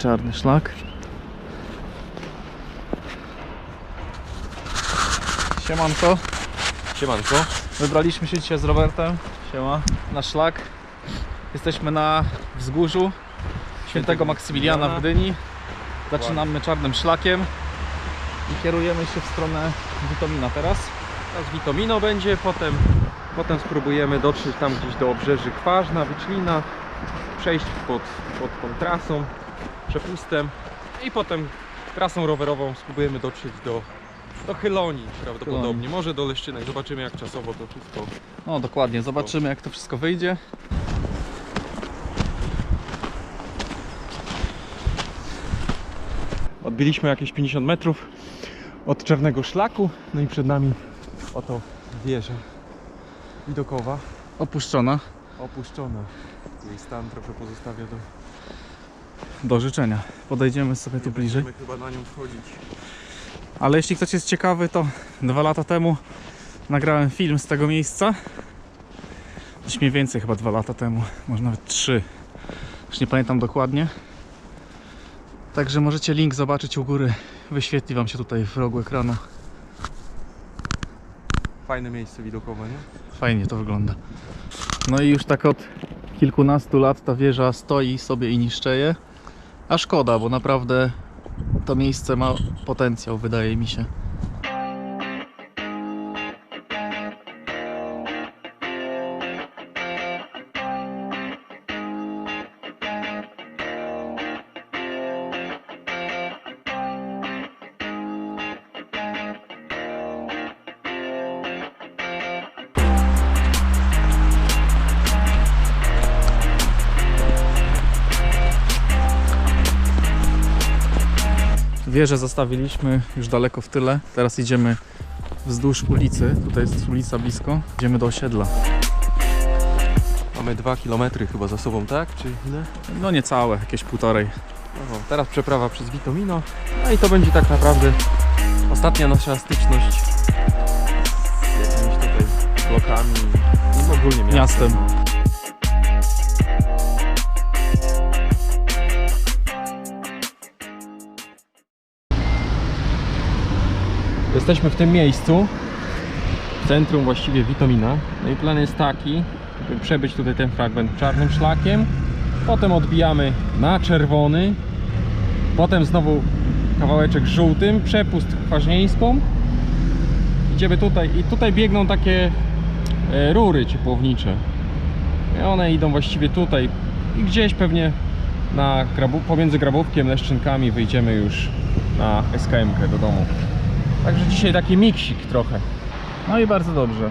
czarny szlak. Siemanko. Siemanko. Wybraliśmy się dzisiaj z Robertem. Siema. Na szlak. Jesteśmy na wzgórzu Świętego Maksymiliana w Gdyni. Zaczynamy czarnym szlakiem i kierujemy się w stronę Witomina teraz. Teraz Witomino będzie, potem, potem spróbujemy dotrzeć tam gdzieś do obrzeży Kwarzna, Wyczlina, przejść pod, pod tą trasą, przepustem i potem trasą rowerową spróbujemy dotrzeć do, do Chylonii prawdopodobnie, może do Leszczynek. Zobaczymy jak czasowo to wszystko. No dokładnie, zobaczymy jak to wszystko wyjdzie. Odbiliśmy jakieś 50 metrów od czarnego szlaku, no i przed nami oto wieża widokowa, Opuszczona. opuszczona. Jej stan trochę pozostawia do... Do życzenia. Podejdziemy sobie tu bliżej. Chyba na nią wchodzić. Ale jeśli ktoś jest ciekawy, to dwa lata temu nagrałem film z tego miejsca. Coś mniej więcej chyba dwa lata temu, może nawet trzy. Już nie pamiętam dokładnie. Także możecie link zobaczyć u góry. Wyświetli Wam się tutaj w rogu ekranu. Fajne miejsce widokowe, nie? Fajnie to wygląda. No i już tak od kilkunastu lat ta wieża stoi sobie i niszczeje. A szkoda, bo naprawdę to miejsce ma potencjał, wydaje mi się. Wieżę zostawiliśmy już daleko w tyle. Teraz idziemy wzdłuż ulicy. Tutaj jest ulica blisko. Idziemy do osiedla. Mamy 2 km chyba za sobą, tak? Czy ile? No niecałe, jakieś półtorej. No, teraz przeprawa przez Witomino. No i to będzie tak naprawdę ostatnia nasza styczność z jakimiś tutaj blokami i ogólnie miastem. Miastem. Jesteśmy w tym miejscu, w centrum właściwie Witomina. No i plan jest taki, żeby przebyć tutaj ten fragment czarnym szlakiem. Potem odbijamy na czerwony. Potem znowu kawałeczek żółtym, przepust kwaźnieńską. Idziemy tutaj i tutaj biegną takie e, rury ciepłownicze. I one idą właściwie tutaj i gdzieś pewnie na pomiędzy grabówkiem, leszczynkami wyjdziemy już na SKM-kę do domu. Także dzisiaj taki miksik trochę. No i bardzo dobrze.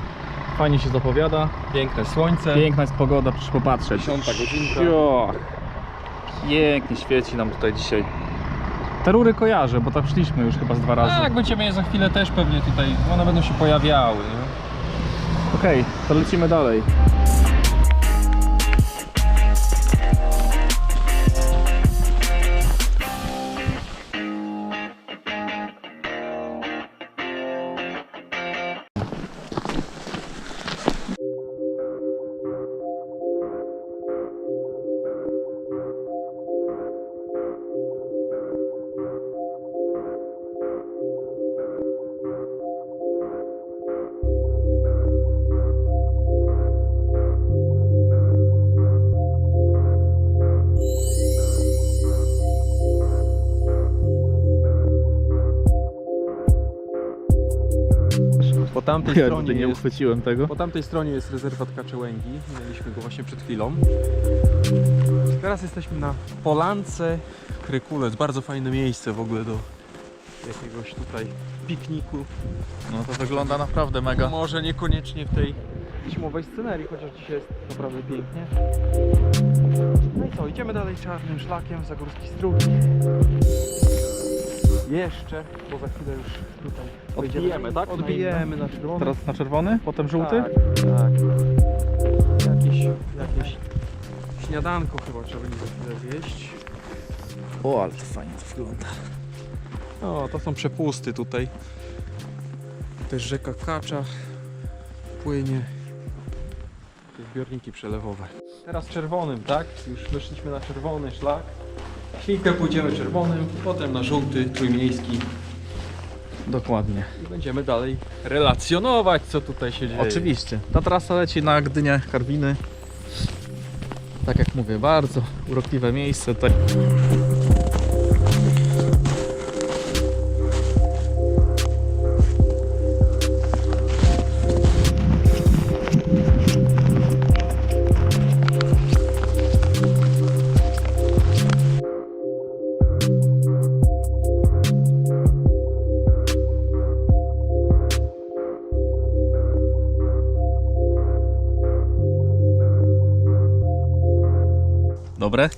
Fajnie się zapowiada. Piękne słońce. Piękna jest pogoda, proszę popatrzeć. Dziesiąta godzinka. Jo, Pięknie świeci nam tutaj dzisiaj. Te rury kojarzę, bo tam szliśmy już chyba z dwa razy. Tak, będziemy je za chwilę też pewnie tutaj, one będą się pojawiały. Okej, to lecimy dalej. Po tamtej Ja stronie tutaj nie jest, uchwyciłem tego. po tamtej stronie jest rezerwat Kaczełęgi. Mieliśmy go właśnie przed chwilą. Teraz jesteśmy na Polance Krykulec. Bardzo fajne miejsce w ogóle do jakiegoś tutaj pikniku. No to wygląda naprawdę mega. Może niekoniecznie w tej zimowej scenerii, chociaż dzisiaj jest naprawdę pięknie. No i co, idziemy dalej czarnym szlakiem, Zagórski Strugi. Jeszcze, bo za chwilę już tutaj Odbijemy, tak? Na Odbijemy na czerwono. Teraz na czerwony, potem żółty? Tak, tak. Jakieś, jakieś śniadanko chyba trzeba będzie za chwilę zjeść. O, ale to fajnie to wygląda. O, to są przepusty tutaj. Też rzeka Kacza płynie. Te zbiorniki przelewowe. Teraz czerwonym, tak? Już weszliśmy na czerwony szlak. Chwilkę pójdziemy czerwonym, potem na żółty, trójmiejski Dokładnie. i będziemy dalej relacjonować, co tutaj się dzieje. Oczywiście. Ta trasa leci na Gdynię, Karwiny. Tak jak mówię, bardzo urokliwe miejsce. Tutaj. Dobre?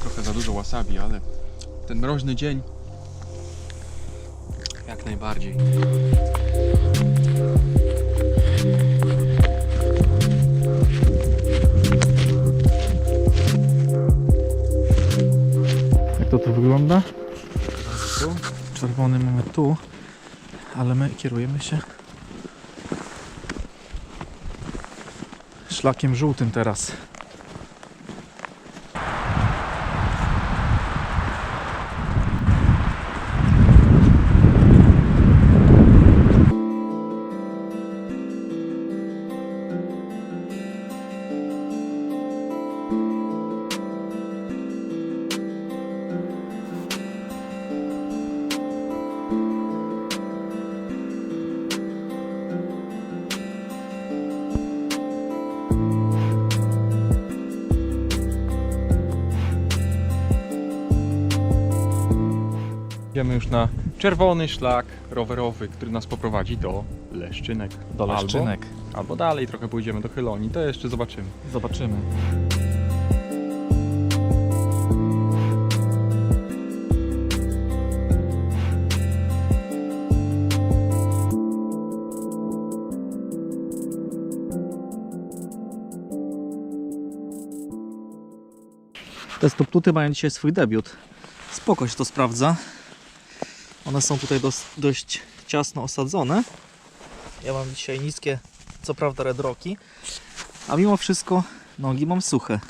Trochę za dużo wasabi, ale ten mroźny dzień jak najbardziej. Jak to tu wygląda? Czerwony mamy tu, ale my kierujemy się szlakiem żółtym teraz. Idziemy już na czerwony szlak rowerowy, który nas poprowadzi do Leszczynek. Do Albo- Leszczynek. Albo dalej trochę pójdziemy do Chyloni, to jeszcze zobaczymy. Zobaczymy. Te stoptuty mają dzisiaj swój debiut. Spoko się to sprawdza. One są tutaj dos- dość ciasno osadzone. Ja mam dzisiaj niskie, co prawda redroki, a mimo wszystko nogi mam suche.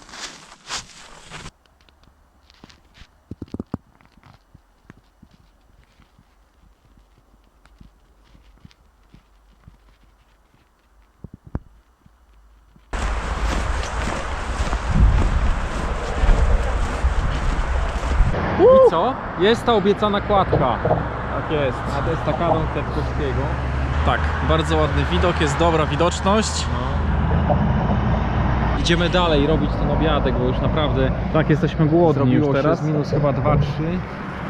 I co? Jest ta obiecana kładka. Tak jest. A to jest takadą Kwiatkowskiego. Tak, bardzo ładny widok, jest dobra widoczność. Idziemy dalej robić ten obiadek, bo już naprawdę Tak, jesteśmy głodni zrobiło już teraz. z minus chyba 2-3.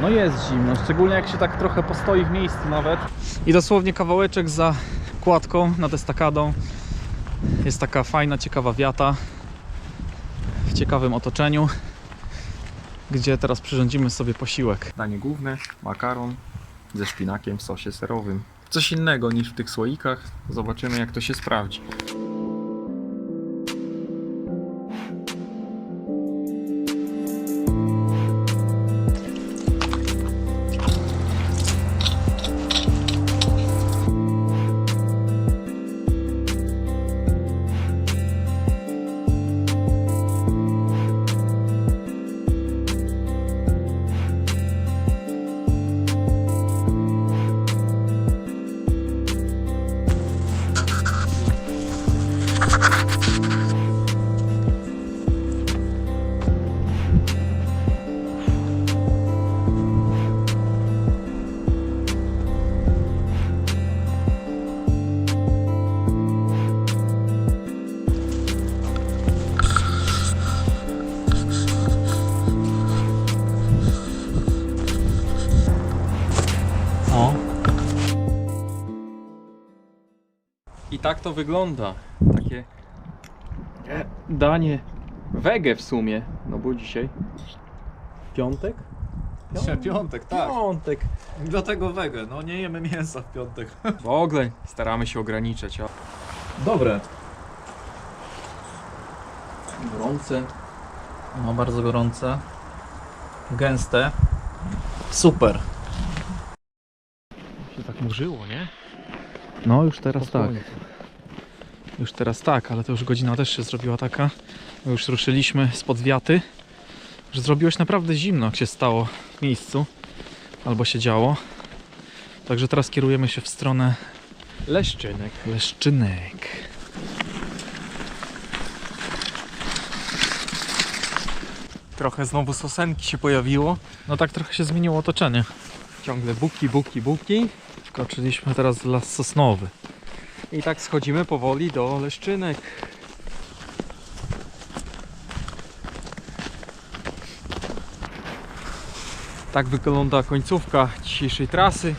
No jest zimno, szczególnie jak się tak trochę postoi w miejscu nawet. I dosłownie kawałeczek za kładką nad estakadą jest taka fajna, ciekawa wiata w ciekawym otoczeniu, gdzie teraz przyrządzimy sobie posiłek. Danie główne, makaron ze szpinakiem w sosie serowym. Coś innego niż w tych słoikach. Zobaczymy jak to się sprawdzi. Tak to wygląda. Takie e, danie wege w sumie. No bo dzisiaj piątek? Dzisiaj piątek, tak. Piątek. Dlatego wege, no nie jemy mięsa w piątek. W ogóle staramy się ograniczać. A Dobre. Gorące. No bardzo gorące. Gęste. Super. się tak murzyło, nie? No już teraz tak. Już teraz tak, ale to już godzina też się zrobiła taka. My już ruszyliśmy spod wiaty. że zrobiło się naprawdę zimno, jak się stało w miejscu, albo się działo. Także teraz kierujemy się w stronę Leszczynek. Leszczynek. Trochę znowu sosenki się pojawiło. No tak trochę się zmieniło otoczenie. Ciągle buki, buki, buki. Wkroczyliśmy teraz w las sosnowy. I tak schodzimy powoli do Leszczynek. Tak wygląda końcówka dzisiejszej trasy.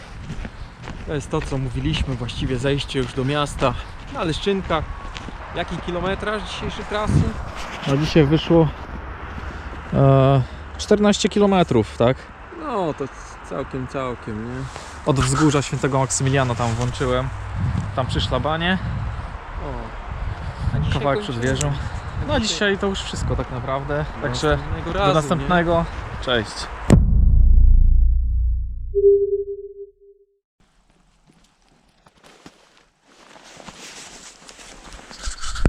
To jest to, co mówiliśmy, właściwie zejście już do miasta na Leszczynkach. Jaki kilometraż dzisiejszej trasy? No dzisiaj wyszło e, 14 km, tak? No, to całkiem, całkiem, nie? Od wzgórza świętego Maksymiliana tam włączyłem. Tam przy szlabanie, O. Kawałek przed wieżą. No a dzisiaj to już wszystko tak naprawdę. Także do następnego. Cześć.